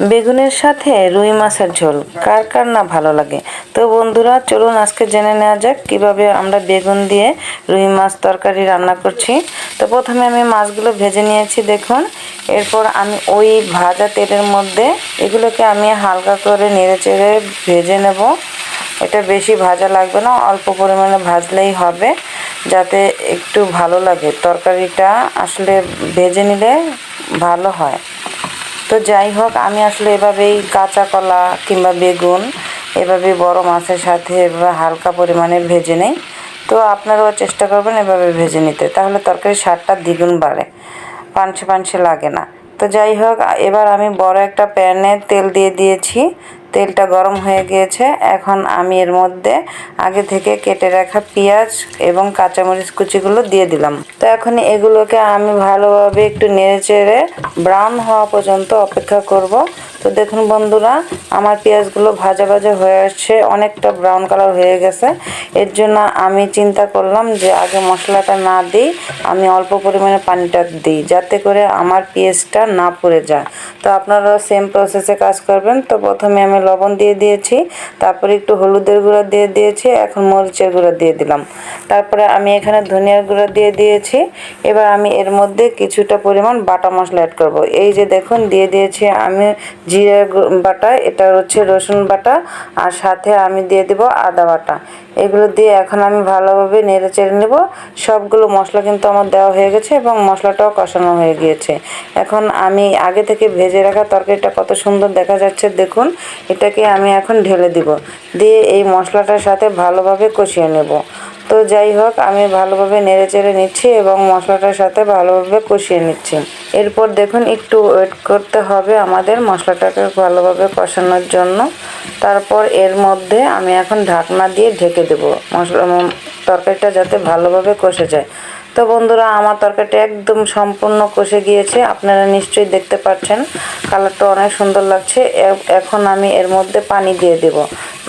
বেগুনের সাথে রুই মাছের ঝোল। কার কার না ভালো লাগে? তো বন্ধুরা, চলুন আজকে জেনে নেওয়া যাক কীভাবে আমরা বেগুন দিয়ে রুই মাছ তরকারি রান্না করছি। তো প্রথমে আমি মাছগুলো ভেজে নিয়েছি, দেখুন। এরপর আমি ওই ভাজা তেলের মধ্যে এগুলোকে আমি হালকা করে নেড়ে চেড়ে ভেজে নেব। এটা বেশি ভাজা লাগবে না, অল্প পরিমাণে ভাজলেই হবে, যাতে একটু ভালো লাগে। তরকারিটা আসলে ভেজে নিলে ভালো হয়। তো যাই হোক, আমি আসলে এভাবেই কাঁচা কলা কিংবা বেগুন, এভাবে বড় মাছের সাথে এভাবে হালকা পরিমাণে ভেজে নেই। তো আপনারাও চেষ্টা করবেন এভাবে ভেজে নিতে। তাহলে তরকারির স্বাদটা দ্বিগুণ বাড়ে। পাঞ্চে পাঞ্চে লাগে না। তো যাই হোক, এবার আমি বড় একটা প্যানে তেল দিয়ে দিয়েছি। তেলটা গরম হয়ে গিয়েছে। এখন আমি এর মধ্যে আগে থেকে কেটে রাখা পেঁয়াজ এবং কাঁচামরিচ কুচিগুলো দিয়ে দিলাম। তো এখন এগুলোকে আমি ভালোভাবে একটু নেড়ে চেড়ে ব্রাউন হওয়া পর্যন্ত অপেক্ষা করব। তো দেখুন বন্ধুরা, আমার পেঁয়াজগুলো ভাজা ভাজা হয়ে আসছে, অনেকটা ব্রাউন কালার হয়ে গেছে। এর জন্য আমি চিন্তা করলাম যে আগে মশলাটা না দিই, আমি অল্প পরিমাণে পানিটা দিই, যাতে করে আমার পেঁয়াজটা না পুড়ে যায়। তো আপনারাও সেম প্রসেসে কাজ করবেন। তো প্রথমে আমি লবণ দিয়ে দিয়েছি, তারপরে একটু হলুদের গুঁড়া দিয়ে দিয়েছি, এখন মরিচের গুঁড়া দিয়ে দিলাম। তারপরে আমি এখানে ধনিয়ার গুঁড়া দিয়ে দিয়েছি। এবার আমি এর মধ্যে কিছুটা পরিমাণ বাটা মশলা অ্যাড করব। এই যে দেখুন, দিয়ে দিয়েছি আমি জিরা বাটা, এটা হচ্ছে রসুন বাটা, আর সাথে আমি দিয়ে দেব আদা বাটা। এগুলো দিয়ে এখন আমি ভালোভাবে নেড়ে চেড়ে নেব। সবগুলো মশলা কিন্তু আমার দেওয়া হয়ে গেছে এবং মশলাটাও কষানো হয়ে গিয়েছে। এখন আমি আগে থেকে ভেজে রাখা তরকারিটা কত সুন্দর দেখা যাচ্ছে, দেখুন। এটাকে আমি এখন ঢেলে দিব। দিয়ে এই মশলাটার সাথে ভালোভাবে কষিয়ে নেব। তো যাই হোক, আমি ভালোভাবে নেড়ে চেড়ে নিচ্ছি এবং মশলাটার সাথে ভালোভাবে কষিয়ে নিচ্ছি। এরপর দেখুন, একটু ওয়েট করতে হবে আমাদের মশলাটাকে ভালোভাবে কষানোর জন্য। তারপর এর মধ্যে আমি এখন ঢাকনা দিয়ে ঢেকে দেবো। মশলা তরকারিটা যাতে ভালোভাবে কষে যায়। তো বন্ধুরা, আমার তরকারিটা একদম সম্পূর্ণ কষে গিয়েছে। আপনারা নিশ্চয়ই দেখতে পাচ্ছেন, কালারটা অনেক সুন্দর লাগছে। এখন আমি এর মধ্যে পানি দিয়ে দেব।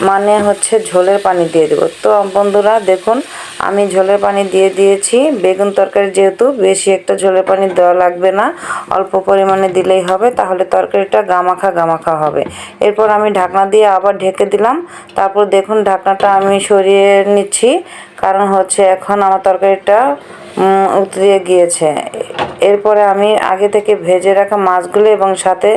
মানে হচ্ছে ঝোলের পানি দিয়ে দেব। তো বন্ধুরা, দেখুন আমি ঝোলের পানি দিয়ে দিয়েছি। বেগুন তরকারি যেহেতু বেশি একটা ঝোলের পানি দেওয়া লাগবে না, অল্প পরিমাণে দিলেই হবে, তাহলে তরকারিটা গামাখা গামাখা হবে। এরপর আমি ঢাকনা দিয়ে আবার ঢেকে দিলাম। তারপর দেখুন ঢাকনাটা আমি সরিয়ে নিচ্ছি, কারণ হচ্ছে এখন আমার তরকারিটা উতরিয়ে গিয়েছে। এরপরে আমি আগে থেকে ভেজে রাখা মাছগুলো এবং সাথে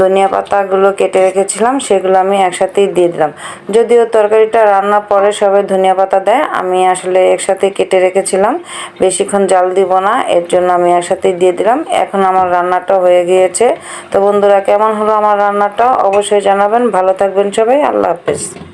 ধনিয়া পাতাগুলো কেটে রেখেছিলাম, সেগুলো আমি একসাথেই দিয়ে দিলাম। যদিও তরকারিটা রান্নার পরে সবাই ধনিয়া পাতা দেয়, আমি আসলে একসাথে কেটে রেখেছিলাম। বেশিক্ষণ জাল দিব না, এর জন্য আমি একসাথেই দিয়ে দিলাম। এখন আমার রান্নাটা হয়ে গিয়েছে। তো বন্ধুরা, কেমন হলো আমার রান্নাটা? অবশ্যই জানাবেন। ভালো থাকবেন সবাই। আল্লাহ হাফেজ।